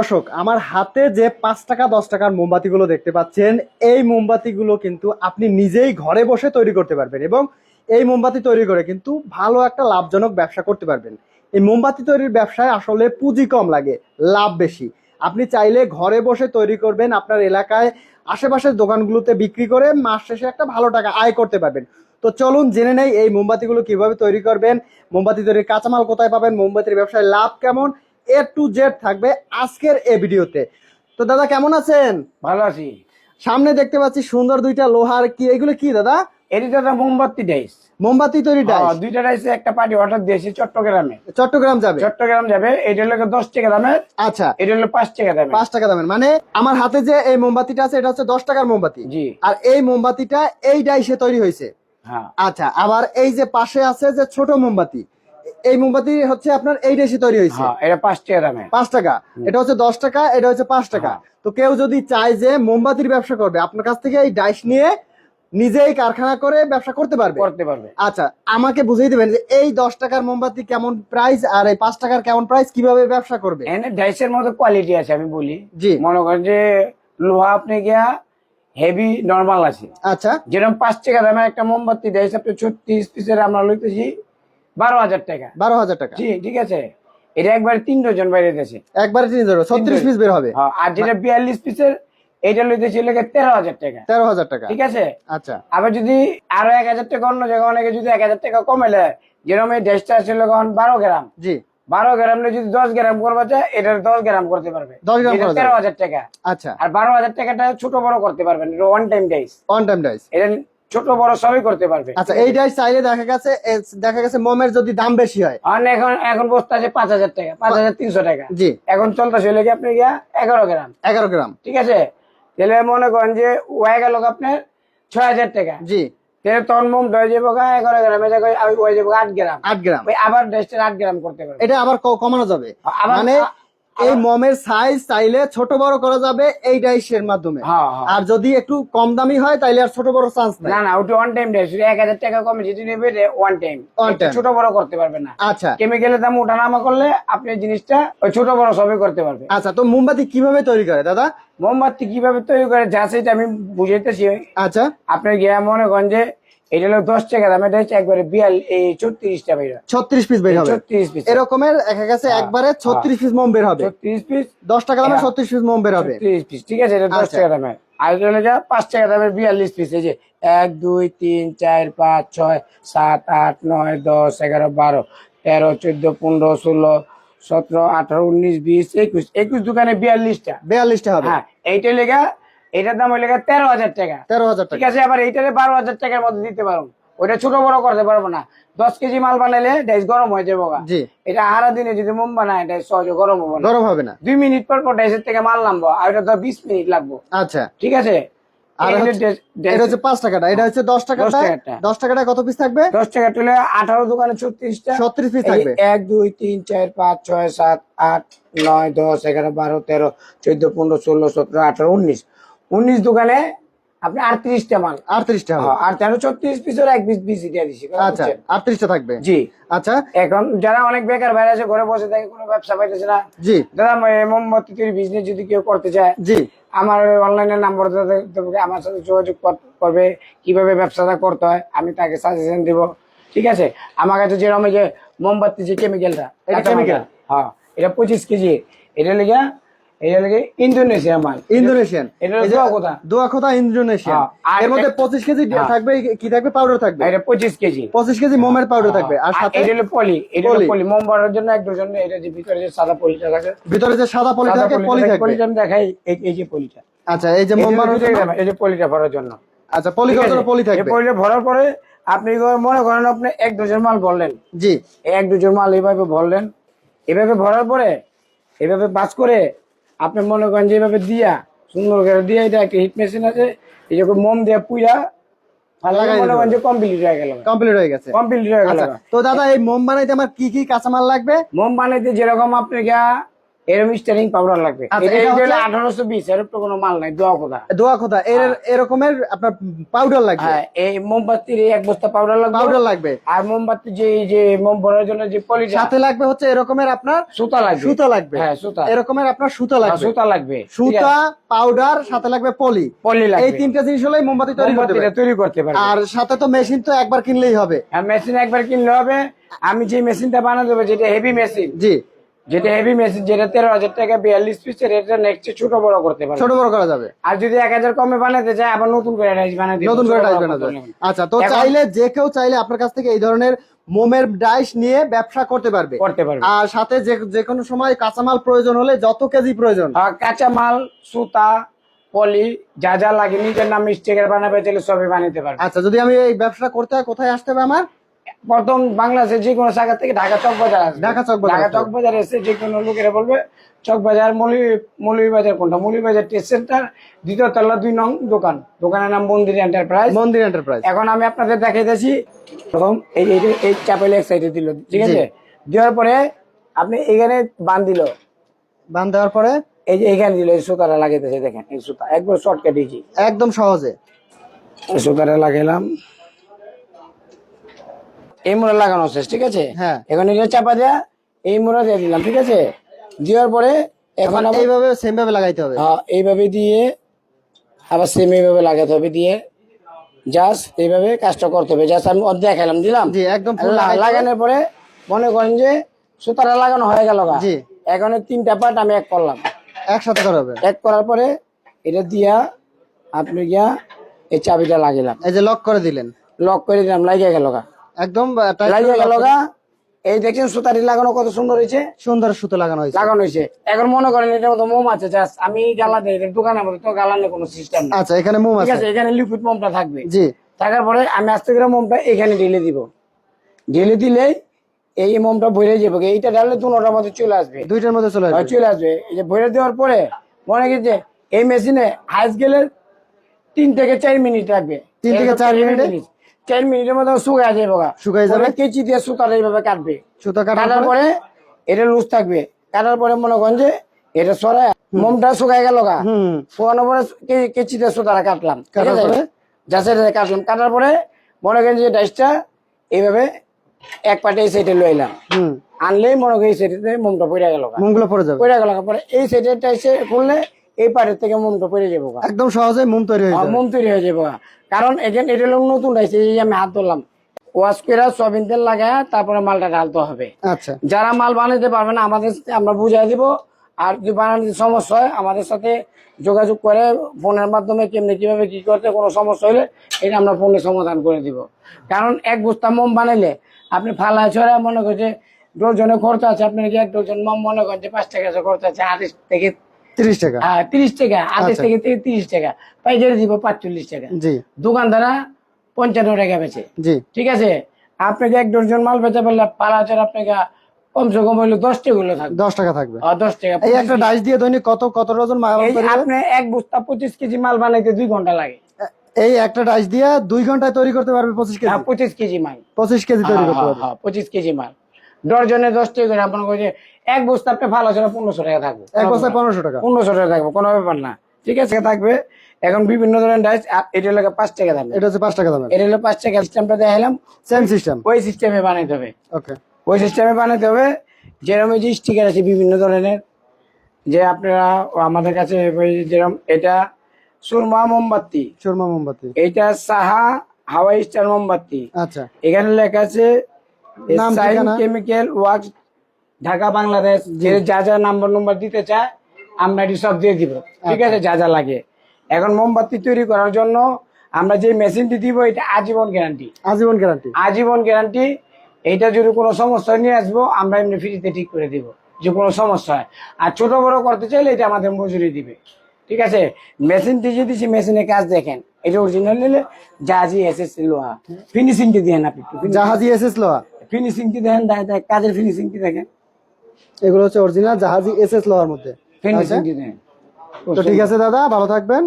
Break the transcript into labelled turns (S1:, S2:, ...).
S1: দর্শক আমার হাতে যে পাঁচ টাকা দশ টাকার মোমবাতিগুলো দেখতে পাচ্ছেন এই মোমবাতিগুলো কিন্তু আপনি নিজেই ঘরে বসে তৈরি করতে পারবেন এবং এই মোমবাতি তৈরি করে কিন্তু ভালো একটা লাভজনক ব্যবসা করতে পারবেন এই মোমবাতি তৈরির ব্যবসায় আসলে পুঁজি কম লাগে লাভ বেশি আপনি চাইলে ঘরে বসে তৈরি করবেন আপনার এলাকায় আশেপাশের দোকানগুলোতে বিক্রি করে মাস শেষে একটা ভালো টাকা আয় করতে পারবেন তো চলুন জেনে নেই এই মোমবাতিগুলো কিভাবে তৈরি করবেন মোমবাতি তৈরির কাঁচামাল কোথায় পাবেন মোমবাতির ব্যবসায় লাভ কেমন এ টু জেড থাকবে আজকের এ ভিডিওতে তো দাদা কেমন আছেন ভালো আছি সামনে দেখতে পাচ্ছি সুন্দর দুইটা লোহার কি এগুলো কি দাদা
S2: মোমবাতি ডাইস মোমবাতি তৈরি হ্যাঁ, একটা পার্টি অর্ডার দিয়েছি চট্টগ্রামে
S1: চট্টগ্রাম যাবে
S2: চট্টগ্রাম যাবে এটা হলো দশ টাকা দামের আচ্ছা এটা হলো পাঁচ টাকা
S1: পাঁচ টাকা দামের মানে আমার হাতে যে এই মোমবাতিটা এটা হচ্ছে দশ টাকার মোমবাতি জি আর এই মোমবাতিটা এই ডাইসে তৈরি হয়েছে হ্যাঁ। আচ্ছা আবার এই যে পাশে আছে যে ছোট মোমবাতি এই মোমবাতি হচ্ছে আপনার এই দেশে তৈরি হয়েছে
S2: হ্যাঁ, এটা পাঁচ টাকা দামে
S1: পাঁচ টাকা এটা হচ্ছে দশ টাকা এটা হচ্ছে পাঁচ টাকা হ্যাঁ। তো কেউ যদি চায় যে মোমবাতির ব্যবসা করবে আপনার কাছ থেকে এই ডাইস নিয়ে নিজেই কারখানা করে ব্যবসা করতে পারবে করতে পারবে আচ্ছা আমাকে বুঝিয়ে দিবেন যে এই দশ টাকার মোমবাতি কেমন প্রাইস আর এই পাঁচ টাকার কেমন প্রাইস কিভাবে ব্যবসা করবে
S2: ডাইসের মতো কোয়ালিটি আছে আমি বলি জি মনে করেন যে লোহা আপনি গিয়া হেভি নর্মাল আছে আচ্ছা যেরকম পাঁচ টাকা দামের একটা মোমবাতি দেয় আপনি ছত্রিশ পিসের আমরা লইতেছি বারো হাজার টাকা বারো হাজার টাকা ঠিক আছে এটা তিন ডজন বাইরে
S1: তিন ডজন ছত্রিশ পিস বের হবে
S2: হ্যাঁ, আর যেটা বিয়াল্লিশ পিসের এটা লইতে ছিল তেরো হাজার টাকা তেরো হাজার টাকা ঠিক আছে আচ্ছা আবার যদি আরো এক হাজার টাকা অন্য জায়গায় অনেকে যদি এক হাজার টাকা কমেলে যেরকম এই ড্রেসটা ছিল বারো গ্রাম জি বারো গ্রাম যদি দশ গ্রাম করবে চায় এটার দশ গ্রাম করতে পারবে তেরো হাজার টাকা আচ্ছা আর বারো হাজার টাকাটা ছোট বড় করতে পারবেন one time dice one time dice এটা ছোট বড় সবই করতে পারবে
S1: আচ্ছা এইটাই চাইলে দেখা গেছে দেখা গেছে মোমের যদি দাম বেশি হয়
S2: এখন এখন বস্তা আছে পাঁচ হাজার টাকা পাঁচ হাজার তিনশো টাকা জি এখন চলতেছে হলে কি আপনি গিয়া এগারো গ্রাম এগারো গ্রাম ঠিক আছে তাহলে মনে করেন যে ওয়াই গেল আপনার ছয় হাজার টাকা জি আট গ্রাম আট গ্রাম আবার আট গ্রাম করতে পারবে
S1: এটা আবার কমানো যাবে মানে এই মমের সাইজ চাইলে ছোট বড় করা যাবে এই ডাইসের মাধ্যমে আর যদি একটু কম দামি হয় তাইলে আর ছোট বড় চান্স
S2: না না ওটা ওয়ান টাইম ডাইস এক হাজার টাকা কমে যেটি নেবে ওয়ান টাইম ছোট বড় করতে পারবে না আচ্ছা কেমিক্যালের দাম ওঠা নামা করলে আপনি জিনিসটা ওই ছোট বড় সবই করতে পারবে
S1: আচ্ছা তো মোমবাতি কিভাবে তৈরি করে দাদা
S2: মোমবাতি কিভাবে তৈরি করে যা সেটা আমি বুঝাইতেছি আচ্ছা আপনি গিয়া মনে করেন যে এটা হলো দশ টাকা দাম এটা হচ্ছে একবারে বিয়াল এই ছত্রিশটা বের হবে
S1: ছত্রিশ পিস বের হবে ছত্রিশ পিস এরকমের এক কাছে হ্যাঁ, একবারে হ্যাঁ। ছত্রিশ পিস মোম বের হবে ছত্রিশ পিস দশ টাকা দামে হ্যাঁ। ছত্রিশ পিস মোম বের হবে
S2: ছত্রিশ পিস ঠিক আছে এটা দশ আচ্ছা। টাকা দামে আর এটা হলো যা পাঁচ টাকা দামের বিয়াল্লিশ পিস এই যে এক দুই তিন চার পাঁচ ছয় সাত আট নয় দশ এগারো বারো তেরো চোদ্দ পনেরো ষোলো সতেরো আঠারো উনিশ বিশ একুশ একুশ দোকানে বিয়াল্লিশটা
S1: বিয়াল্লিশটা হবে হ্যাঁ
S2: এইটা লেগা এটার দাম হইলে তেরো হাজার টাকা তেরো হাজার ঠিক আছে আবার এইটারে বারো হাজার টাকার মধ্যে দিতে পারবো ওইটা ছোট বড় করতে পারবো না দশ কেজি মাল বানাইলে ডাইস গরম হয়ে যাবো এটা আড়া দিনে যদি মোম বানায় ডাইস সহজে গরম হবে না গরম হবে না দুই মিনিট পর পর ডাইসের থেকে মাল নামবো আর এটা ধর বিশ মিনিট লাগবো আচ্ছা ঠিক আছে
S1: হচ্ছে পাঁচ টাকাটা এটা হচ্ছে দশ দশ টাকাটা কত পিস থাকবে
S2: দশ টাকা আঠারো দোকানে ছত্রিশটা পিস থাকবে এক দুই তিন চার পাঁচ ছয় সাত আট নয় দশ এগারো বারো তেরো চোদ্দ পনেরো ষোলো সতেরো আঠারো উনিশ উনিশ দোকানে আপনি আটত্রিশটা মাল আটত্রিশটা হ্যাঁ, আর তেরো ছত্রিশ পিসের এক পিস বিশ দিয়ে দিছি
S1: আচ্ছা আটত্রিশটা থাকবে জি আচ্ছা
S2: এখন যারা অনেক বেকার বাইরে আছে ঘরে বসে থাকে কোনো ব্যবসা পাইতেছে না জি দাদা মোমবাতি তৈরি বিজনেস যদি কেউ করতে চায় জি আমার অনলাইনে নাম্বার তোমাকে আমার সাথে যোগাযোগ করবে কিভাবে ব্যবসাটা করতে হয় আমি তাকে সাজেশন দেব ঠিক আছে আমার কাছে যেরকম যে মোমবাতি যে কেমিক্যালটা এটা কেমিক্যাল হ্যাঁ এটা পঁচিশ কেজি এটা লেগে এটা কথা কথা
S1: হ্যাঁ, হ্যাঁ। হ্যাঁ। জন্য আচ্ছা এই যে
S2: এই যে পলিটা ভরার জন্য আচ্ছা পলি ভরার পরে আপনি মনে করেন আপনি এক দুজন মাল ভরলেন জি এক দুজন মাল এইভাবে ভরলেন এভাবে ভরার পরে এভাবে বাস করে আপনি মনে করেন যেভাবে দিয়া সুন্দর করে দিয়া এটা একটা হিট মেশিন আছে এই যখন মোম দিয়া পুইরা কমপ্লিট হয়ে কমপ্লিট হয়ে গেছে হয়ে আচ্ছা,
S1: তো দাদা এই মোম বানাইতে আমার কি কি কাঁচামাল লাগবে
S2: মোম বানাইতে যেরকম আপনি গা এরকম স্টারিং পাউডার লাগবে
S1: আচ্ছা, আঠারোশো বিশ এর তো কোনো মাল নাই দোয়া দোয়া এরকমের হ্যাঁ। আপনার পাউডার লাগবে হ্যাঁ,
S2: এই মোমবাতির এক বস্তা পাউডার লাগবে পাউডার লাগবে আর মোমবাতি যে যে মোম ভরার জন্য যে পলি
S1: সাথে লাগবে হচ্ছে এরকমের আপনার সুতা লাগবে সুতা লাগবে হ্যাঁ সুতা এরকমের আপনার সুতা হ্যাঁ, লাগবে সুতা লাগবে সুতা পাউডার সাথে লাগবে পলি পলি লাগবে এই তিনটা জিনিস হলেই মোমবাতি তৈরি করতে তৈরি করতে পারবে আর সাথে তো মেশিন তো একবার কিনলেই হবে
S2: হ্যাঁ মেশিন একবার কিনলে হবে আমি যে মেশিনটা বানাতে দেবো যেটা হেভি মেশিন জি যেটা হেভি মেশিন যেটা তেরো হাজার টাকা বিয়াল্লিশ পিসের এটা নেক্সট ছোট বড় করতে পারে
S1: ছোট বড় করা যাবে
S2: আর যদি এক হাজার কমে বানাতে চায় আবার নতুন করে ডাইস বানাতে
S1: নতুন করে ডাইস বানাতে আচ্ছা তো চাইলে যে কেউ চাইলে আপনার কাছ থেকে এই ধরনের মোমের ডাইস নিয়ে ব্যবসা করতে পারবে করতে পারবে আর সাথে যে যে কোনো সময় কাঁচামাল প্রয়োজন হলে যত কেজি প্রয়োজন
S2: কাঁচামাল সুতা পলি যা যা লাগে নিজের নাম মিস্টেকের বানাবে তাহলে সবই বানাতে পারবে
S1: আচ্ছা যদি আমি এই ব্যবসা করতে হয় কোথায় আসতে হবে আমার
S2: প্রথম বাংলাদেশের যে কোনো জায়গা থেকে ঢাকা চক বাজার
S1: ঢাকা চক ঢাকা
S2: চক বাজার এসে যে কোনো লোকেরা বলবে চক বাজার মলি মলি বাজার কোনটা মলি বাজার টেস্ট সেন্টার দ্বিতীয় তলা দুই নং দোকান দোকানের নাম মন্দির এন্টারপ্রাইজ মন্দির এন্টারপ্রাইজ এখন আমি আপনাদের দেখাই দিয়েছি প্রথম এই এই চাপেলে এক সাইডে দিল ঠিক আছে দেওয়ার পরে আপনি এখানে বান দিল বান দেওয়ার পরে এই যে এখানে দিল এই সুতারা লাগাইতেছে দেখেন এই সুতা একবার শর্টকাট দিয়েছি
S1: একদম সহজে
S2: সুতারা লাগাইলাম এই মোড়া লাগানো শেষ ঠিক আছে হ্যাঁ এখন এটা চাপা দেয়া এই মোড়া দিয়ে দিলাম ঠিক আছে দেওয়ার পরে এখন
S1: এইভাবে সেম ভাবে লাগাইতে হবে
S2: হ্যাঁ এইভাবে দিয়ে আবার সেম এইভাবে লাগাতে হবে দিয়ে জাস্ট এইভাবে কাজটা করতে হবে জাস্ট আমি অর্ধেক খেলাম দিলাম জি একদম লাগানোর পরে মনে করেন যে সুতারা লাগানো হয়ে গেল জি এখন তিনটা পার্ট আমি এক করলাম
S1: একসাথে করা হবে
S2: এক করার পরে এটা দিয়া আপনি গিয়া এই চাবিটা লাগিলাম
S1: এই যে লক করে দিলেন
S2: লক করে দিলাম লাগিয়ে গেল গা একদম এই দেখছেন সুতারি লাগানো কত সুন্দর হয়েছে
S1: সুন্দর সুতো লাগানো হয়েছে
S2: লাগানো হয়েছে এখন মনে করেন এটার মধ্যে মোম আছে আমি গালা দোকানে তো কোনো সিস্টেম
S1: আচ্ছা এখানে মোম আছে
S2: এখানে লিকুইড মোমটা থাকবে জি থাকার পরে আমি আস্তে করে মোমটা এখানে ঢেলে দিব ঢেলে দিলে এই মোমটা ভরে যাবো এইটা দু নটার মধ্যে চলে আসবে
S1: দুইটার মধ্যে চলে হ্যাঁ, আসবে চলে আসবে
S2: এই যে ভরে দেওয়ার পরে মনে গেছে এই মেশিনে হাইস গেলে তিন থেকে চার মিনিট লাগবে
S1: তিন থেকে চার মিনিট
S2: 10 মিনিটের মধ্যে শুকায় যাবে শুকায় যাবে কেচি দিয়ে এইভাবে কাটবে
S1: সুতা কাটার
S2: পরে এটা লুজ থাকবে কাটার পরে মনে করেন যে এটা মোমটা শুকায় গেল গা শুকানোর পরে কেচি দিয়ে কাটলাম কাটলাম কাটার পরে মনে করেন যে ডাইসটা এইভাবে এক পাটে এই সাইডে লয়ে এলাম আনলেই মনে করি এই সাইডে মোমটা পড়ে গেল মোমগুলো পড়ে যাবে পড়ে গেল পরে এই সাইডে এসে করলে এই পাড়ের থেকে মোমটা পড়ে যাবো
S1: একদম সহজে হ্যাঁ, মোম তৈরি হয়ে যাবে
S2: মোম তৈরি হয়ে যাবো কারণ এখানে এটা নতুন রয়েছে এই আমি হাত ধরলাম ওয়াশ করে তেল লাগায় তারপরে মালটা ঢালতে হবে আচ্ছা যারা মাল বানাতে পারবে না আমাদের আমরা বুঝাই দিব আর যদি বানানোর সমস্যা হয় আমাদের সাথে যোগাযোগ করে ফোনের মাধ্যমে কেমনি কিভাবে কি করতে কোনো সমস্যা হলে এটা আমরা ফোনে সমাধান করে দিব কারণ এক বস্তা মোম বানাইলে আপনি ফালা ছড়া মনে করছে ডজনে খরচা আছে আপনি এক ডজন মোম মনে করছে পাঁচ টাকা খরচা আছে আড়াইশ থেকে টাকা হ্যাঁ, টাকা আচ্ছা। তিরিশ টাকা পঞ্চান্ন মাল হাজার কমসে কম হইলে দশ টাকা দশ টাকা থাকবে হ্যাঁ, দশ টাকা
S1: একটা দিয়ে কত কত ডজন মাল
S2: এক বস্তা পঁচিশ কেজি মাল বানাইতে দুই ঘন্টা লাগে
S1: এই একটা ডাইস দিয়ে দুই ঘন্টায় তৈরি করতে পারবে পঁচিশ
S2: হ্যাঁ, কেজি পঁচিশ কেজি মাল
S1: পঁচিশ কেজি তৈরি
S2: পঁচিশ কেজি মাল ডরজনে দশটি করে আপনার যে এক বস্তা আপনি ভালো ছিল পনেরোশো টাকা থাকবে
S1: এক বস্তা পনেরোশো টাকা পনেরোশো টাকা থাকবে কোনো ব্যাপার না
S2: ঠিক আছে থাকবে এখন বিভিন্ন ধরনের ডাইস এটা লাগে পাঁচ টাকা দাম
S1: এটা হচ্ছে পাঁচ টাকা দাম
S2: এটা হলো পাঁচ টাকা সিস্টেমটা এলাম সেম সিস্টেম ওই সিস্টেমে বানাইতে হবে ওকে ওই সিস্টেমে বানাইতে হবে যেরকম যে স্টিকার আছে বিভিন্ন ধরনের যে আপনারা আমাদের কাছে যেরকম এটা সুরমা মোমবাতি
S1: সুরমা মোমবাতি
S2: এটা সাহা হাওয়াই স্টার মোমবাতি আচ্ছা এখানে লেখা আছে কেমিক্যাল ঢাকা বাংলাদেশ যা যা নাম্বার দিতে চায় আমরা এটি সব দিয়ে দিব ঠিক আচ্ছা। আছে যা যা লাগে এখন মোমবাতি তৈরি করার জন্য আমরা যে মেশিনটি দিব এটা আজীবন গ্যারান্টি আজীবন গ্যারান্টি আজীবন গ্যারান্টি এটা যদি কোনো সমস্যা নিয়ে আসবো আমরা এমনি ফ্রিতে ঠিক করে দিব যে কোনো সমস্যা হয় আর ছোট বড় করতে চাইলে এটা আমাদের মজুরি দিবে ঠিক আছে মেশিনটি যদি সে মেশিনে কাজ দেখেন এটা অরিজিনাল নিলে জাহাজি এস লোহা ফিনিশিংটি দিয়ে না
S1: জাহাজি এসএস লোহা
S2: ফিনিশিং কি দেখেন দায় দেয় কাজের ফিনিশিং কি দেখেন
S1: এগুলো হচ্ছে অরিজিনাল জাহাজি এসএস লোহার মধ্যে
S2: ফিনিশিং আচ্ছা। কি দেখেন
S1: তো ঠিক আছে দাদা ভালো থাকবেন